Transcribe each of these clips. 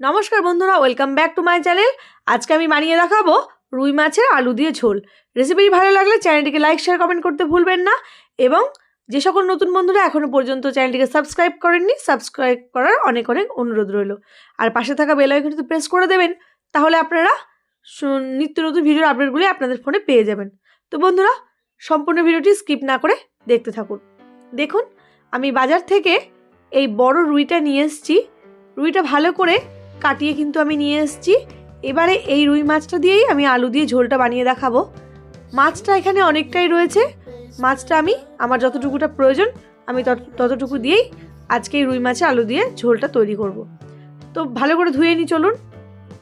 নমস্কার বন্ধুরা welcome back to my channel আজকে আমি বানিয়ে দেখাবো রুই মাছের আলু দিয়ে ঝোল। রেসিপিটি ভালো লাগলে চ্যানেলটিকে লাইক শেয়ার কমেন্ট করতে ভুলবেন না। এবং যে সকল নতুন বন্ধুরা এখনও পর্যন্ত চ্যানেলটিকে সাবস্ক্রাইব করেননি সাবস্ক্রাইব করার অনেক অনেক অনুরোধ রইল। আর পাশে থাকা বেল আইকনটি প্রেস করে দেবেন, তাহলে আপনারা নিত্য নতুন ভিডিওর আপডেটগুলি আপনাদের ফোনে পেয়ে যাবেন। তো বন্ধুরা, সম্পূর্ণ ভিডিওটি স্কিপ না করে দেখতে থাকুন। দেখুন, আমি বাজার থেকে এই বড় রুইটা নিয়ে এসেছি। রুইটা ভালো করে কাটিয়ে কিন্তু আমি নিয়ে এসেছি। এবারে এই রুই মাছটা দিয়েই আমি আলু দিয়ে ঝোলটা বানিয়ে দেখাবো। মাছটা এখানে অনেকটাই রয়েছে। মাছটা আমি, আমার যতটুকুটা প্রয়োজন, আমি তত- ততটুকু দিয়েই আজকে এই রুই মাছে আলু দিয়ে ঝোলটা তৈরি করব। তো ভালো করে ধুয়ে নিই, চলুন।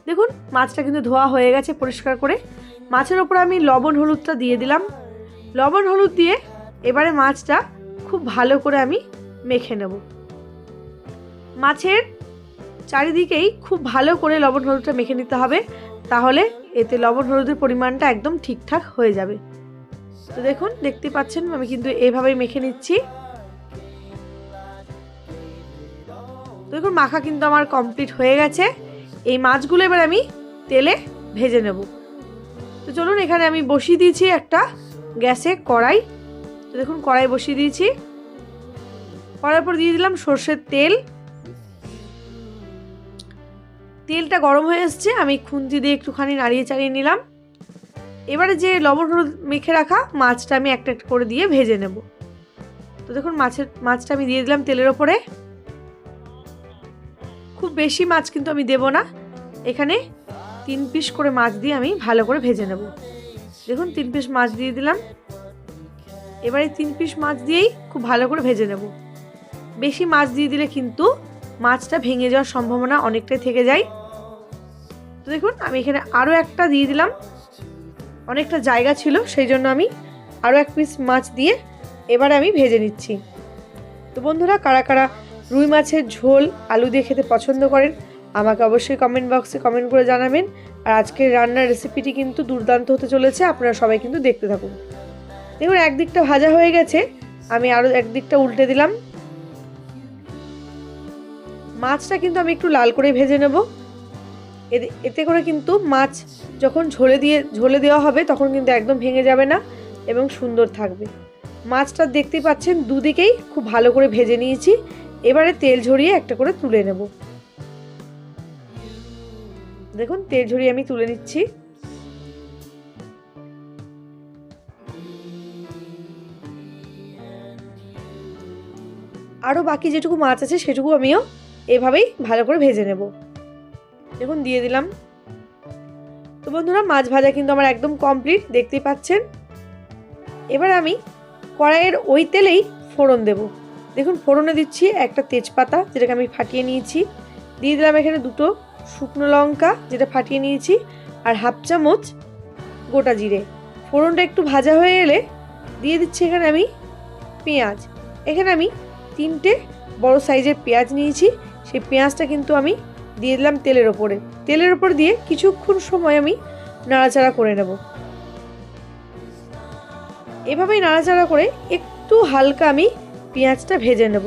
দেখুন, মাছটা কিন্তু ধোয়া হয়ে গেছে পরিষ্কার করে। মাছের ওপর আমি লবণ হলুদটা দিয়ে দিলাম। লবণ হলুদ দিয়ে এবারে মাছটা খুব ভালো করে আমি মেখে নেব। মাছের চারিদিকেই খুব ভালো করে লবণ হলুদটা মেখে নিতে হবে, তাহলে এতে লবণ হলুদের পরিমাণটা একদম ঠিকঠাক হয়ে যাবে। তো দেখুন, দেখতে পাচ্ছেন, আমি কিন্তু এভাবেই মেখে নিচ্ছি। তো দেখুন, মাখা কিন্তু আমার কমপ্লিট হয়ে গেছে। এই মাছগুলো এবার আমি তেলে ভেজে নেব। তো চলুন, এখানে আমি বসিয়ে দিয়েছি একটা গ্যাসে কড়াই। তো দেখুন, কড়াই বসিয়ে দিয়েছি। কড়াইয়ের পর দিয়ে দিলাম সর্ষের তেল। তেলটা গরম হয়ে এসছে আমি খুন্তি দিয়ে একটুখানি নাড়িয়ে চাড়িয়ে নিলাম। এবারে যে লবণ হলুদ মেখে রাখা মাছটা আমি একটা একটা করে দিয়ে ভেজে নেব। তো দেখুন মাছের, মাছটা আমি দিয়ে দিলাম তেলের ওপরে। খুব বেশি মাছ কিন্তু আমি দেব না। এখানে তিন পিস করে মাছ দিয়ে আমি ভালো করে ভেজে নেব। দেখুন তিন পিস মাছ দিয়ে দিলাম। এবারে তিন পিস মাছ দিয়েই খুব ভালো করে ভেজে নেব। বেশি মাছ দিয়ে দিলে কিন্তু মাছটা ভেঙে যাওয়ার সম্ভাবনা অনেকটাই থেকে যায়। তো দেখুন, আমি এখানে আরও একটা দিয়ে দিলাম। অনেকটা জায়গা ছিল, সেই জন্য আমি আরও এক পিস মাছ দিয়ে এবারে আমি ভেজে নিচ্ছি। তো বন্ধুরা, কারা কারা রুই মাছের ঝোল আলু দিয়ে খেতে পছন্দ করেন, আমাকে অবশ্যই কমেন্ট বক্সে কমেন্ট করে জানাবেন। আর আজকের রান্নার রেসিপিটি কিন্তু দুর্দান্ত হতে চলেছে, আপনারা সবাই কিন্তু দেখতে থাকুন। দেখুন, একদিকটা ভাজা হয়ে গেছে, আমি আরও একদিকটা উল্টে দিলাম। মাছটা কিন্তু আমি একটু লাল করে ভেজে নেব। এতে- করে কিন্তু মাছ যখন ঝোলে দিয়ে, ঝোলে দেওয়া হবে তখন কিন্তু একদম ভেঙে যাবে না এবং সুন্দর থাকবে। মাছটা দেখতেই পাচ্ছেন দুদিকেই খুব ভালো করে ভেজে নিয়েছি। এবারে তেল ঝরিয়ে একটা করে তুলে নেব। দেখুন, তেল ঝরিয়ে আমি তুলে নিচ্ছি। আরও বাকি যেটুকু মাছ আছে সেটুকু আমিও এভাবেই ভালো করে ভেজে নেব। দেখুন, দিয়ে দিলাম। তো বন্ধুরা, মাছ ভাজা কিন্তু আমার একদম কমপ্লিট দেখতেই পাচ্ছেন। এবার আমি কড়াইয়ের ওই তেলেই ফোড়ন দেব। দেখুন, ফোড়নে দিচ্ছি একটা তেজপাতা, যেটাকে আমি ফাটিয়ে নিয়েছি। দিয়ে দিলাম এখানে দুটো শুকনো লঙ্কা, যেটা ফাটিয়ে নিয়েছি, আর হাফ চামচ গোটা জিরে। ফোড়নটা একটু ভাজা হয়ে এলে দিয়ে দিচ্ছি এখানে আমি পেঁয়াজ। এখানে আমি তিনটে বড় সাইজের পেঁয়াজ নিয়েছি। সেই পেঁয়াজটা কিন্তু আমি দিয়ে দিলাম তেলের ওপরে। তেলের ওপর দিয়ে কিছুক্ষণ সময় আমি নাড়াচাড়া করে নেব। এভাবেই নাড়াচাড়া করে একটু হালকা আমি পেঁয়াজটা ভেজে নেব।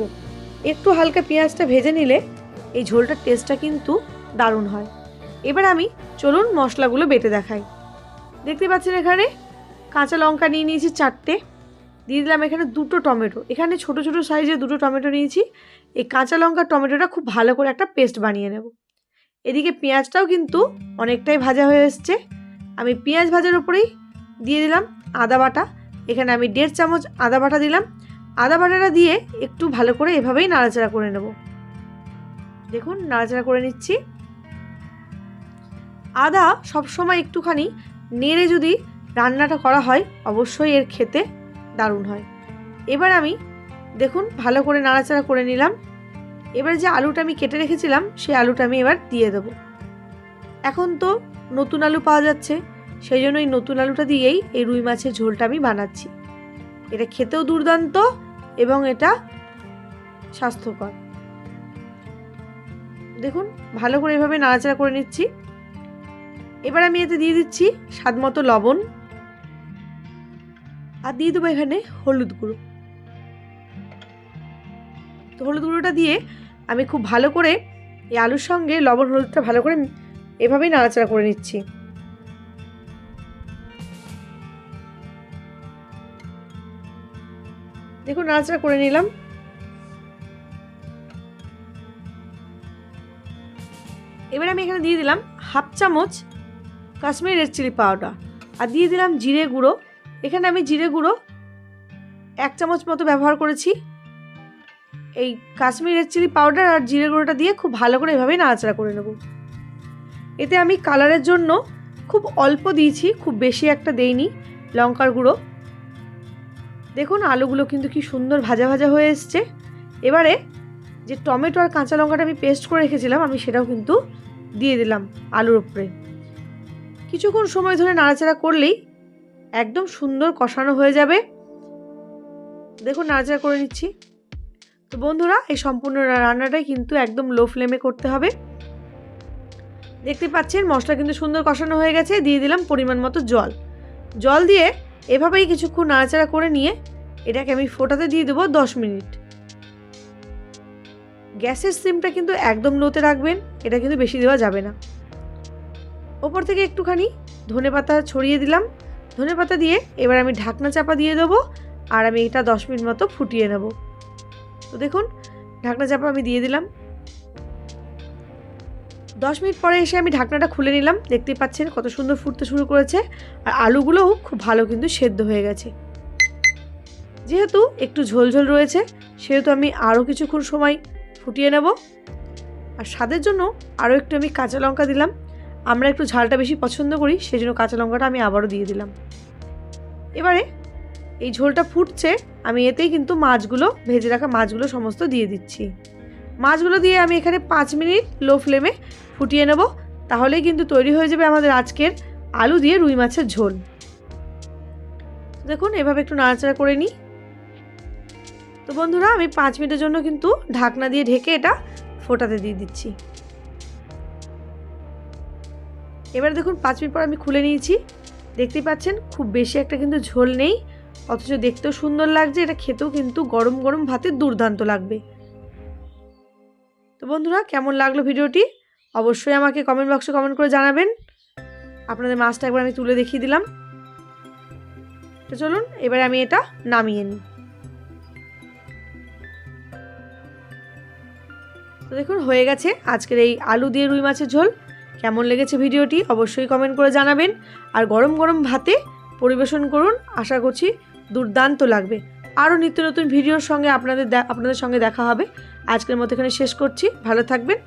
একটু হালকা পেঁয়াজটা ভেজে নিলে এই ঝোলটার টেস্টটা কিন্তু দারুণ হয়। এবার আমি চলুন মশলাগুলো বেটে দেখাই। দেখতে পাচ্ছেন এখানে কাঁচা লঙ্কা নিয়ে নিয়েছি চারটে। দিয়ে দিলাম এখানে দুটো টমেটো। এখানে ছোট ছোট সাইজে দুটো টমেটো নিয়েছি। এই কাঁচা লঙ্কা টমেটোটা খুব ভালো করে একটা পেস্ট বানিয়ে নেব। এদিকে পেঁয়াজটাও কিন্তু অনেকটাই ভাজা হয়ে এসছে। আমি পেঁয়াজ ভাজার উপরেই দিয়ে দিলাম আদা বাটা। এখানে আমি দেড় চামচ আদা বাটা দিলাম। আদা বাটাটা দিয়ে একটু ভালো করে এভাবেই নাড়াচাড়া করে নেব। দেখুন, নাড়াচাড়া করে নিচ্ছি। আদা সবসময় একটুখানি নেড়ে যদি রান্নাটা করা হয়, অবশ্যই এর খেতে দারুণ হয়। এবার আমি, দেখুন, ভালো করে নাড়াচাড়া করে নিলাম। এবার যে আলুটা আমি কেটে রেখেছিলাম, সেই আলুটা আমি এবার দিয়ে দেবো। এখন তো নতুন আলু পাওয়া যাচ্ছে, সেই জন্য এই নতুন আলুটা দিয়েই এই রুই মাছের ঝোলটা আমি বানাচ্ছি। এটা খেতেও দুর্দান্ত এবং এটা স্বাস্থ্যকর। দেখুন, ভালো করে এভাবে নাড়াচাড়া করে নিচ্ছি। এবার আমি এতে দিয়ে দিচ্ছি স্বাদ মতো লবণ। আর দিয়ে দেবো এখানে হলুদ গুঁড়ো। তো হলুদ গুঁড়োটা দিয়ে আমি খুব ভালো করে এই আলুর সঙ্গে লবণ হলুদটা ভালো করে এভাবেই নাড়াচাড়া করে নিচ্ছি। দেখুন, নাড়াচাড়া করে নিলাম। এবার আমি এখানে দিয়ে দিলাম হাফ চামচ কাশ্মীরি রেড চিলি পাউডার আর দিয়ে দিলাম জিরে গুঁড়ো। এখানে আমি জিরে গুঁড়ো এক চামচ মতো ব্যবহার করেছি। এই কাশ্মীরি রেড চিলি পাউডার আর জিরে গুঁড়োটা দিয়ে খুব ভালো করে এভাবেই নাড়াচাড়া করে নেব। এতে আমি কালারের জন্য খুব অল্প দিয়েছি, খুব বেশি একটা দেইনি, লঙ্কার গুঁড়ো। দেখুন আলুগুলো কিন্তু কি সুন্দর ভাজা ভাজা হয়ে এসছে। এবারে যে টমেটো আর কাঁচা লঙ্কাটা আমি পেস্ট করে রেখেছিলাম, আমি সেটাও কিন্তু দিয়ে দিলাম আলুর উপরে। কিছুক্ষণ সময় ধরে নাড়াচাড়া করলেই একদম সুন্দর কষানো হয়ে যাবে। দেখুন নাড়াচাড়া করে নিচ্ছি। তো বন্ধুরা, এই সম্পূর্ণ রান্নাটাই কিন্তু একদম লো ফ্লেমে করতে হবে। দেখতে পাচ্ছেন, মশলা কিন্তু সুন্দর কষানো হয়ে গেছে। দিয়ে দিলাম পরিমাণ মতো জল। জল দিয়ে এভাবেই কিছুক্ষণ নাড়াচাড়া করে নিয়ে এটাকে আমি ফোটাতে দিয়ে দেবো দশ মিনিট। গ্যাসের সিমটা কিন্তু একদম লোতে রাখবেন, এটা কিন্তু বেশি দেওয়া যাবে না। ওপর থেকে একটুখানি ধনে পাতা ছড়িয়ে দিলাম। ধনে পাতা দিয়ে এবার আমি ঢাকনা চাপা দিয়ে দেবো, আর আমি এটা দশ মিনিট মতো ফুটিয়ে নেব। তো দেখুন, ঢাকনা চাপা আমি দিয়ে দিলাম। দশ মিনিট পরে এসে আমি ঢাকনাটা খুলে নিলাম। দেখতেই পাচ্ছেন কত সুন্দর ফুটতে শুরু করেছে। আর আলুগুলোও খুব ভালো কিন্তু সেদ্ধ হয়ে গেছে। যেহেতু একটু ঝোলঝোল রয়েছে, সেহেতু আমি আরও কিছুক্ষণ সময় ফুটিয়ে নেব। আর স্বাদের জন্য আরও একটু আমি কাঁচা লঙ্কা দিলাম। আমরা একটু ঝালটা বেশি পছন্দ করি সেই জন্য কাঁচা লঙ্কাটা আমি আবারও দিয়ে দিলাম। এবারে এই ঝোলটা ফুটছে, আমি এতেই কিন্তু মাছগুলো, ভেজে রাখা মাছগুলো সমস্ত দিয়ে দিচ্ছি। মাছগুলো দিয়ে আমি এখানে পাঁচ মিনিট লো ফ্লেমে ফুটিয়ে নেব, তাহলেই কিন্তু তৈরি হয়ে যাবে আমাদের আজকের আলু দিয়ে রুই মাছের ঝোল। দেখুন, এভাবে একটু নাড়াচাড়া করে নিই। তো বন্ধুরা, আমি পাঁচ মিনিটের জন্য কিন্তু ঢাকনা দিয়ে ঢেকে এটা ফোটাতে দিয়ে দিচ্ছি। এবার দেখুন, পাঁচ মিনিট পর আমি খুলে নিয়েছি। দেখতেই পাচ্ছেন, খুব বেশি একটা কিন্তু ঝোল নেই। অথচ দেখতেও সুন্দর লাগছে, এটা খেতেও কিন্তু গরম গরম ভাতে দুর্দান্ত লাগবে। তো বন্ধুরা, কেমন লাগল ভিডিওটি? অবশ্যই আমাকে কমেন্ট বক্সে কমেন্ট করে জানাবেন। আপনাদের মাছটা একবার আমি তুলে দেখিয়ে দিলাম। তো চলুন, এবারে আমি এটা নামিয়ে নিই। তো দেখুন, হয়ে গেছে আজকের এই আলু দিয়ে রুই মাছের ঝোল। কেমন লেগেছে ভিডিওটি? অবশ্যই কমেন্ট করে জানাবেন। আর গরম গরম ভাতে পরিবেশন করুন। আশা করছি দুর্দান্ত লাগবে। আরও নিত্য নতুন ভিডিওর সঙ্গে আপনাদের আপনাদের সঙ্গে দেখা হবে। আজকের মতো এখানে শেষ করছি। ভালো থাকবেন।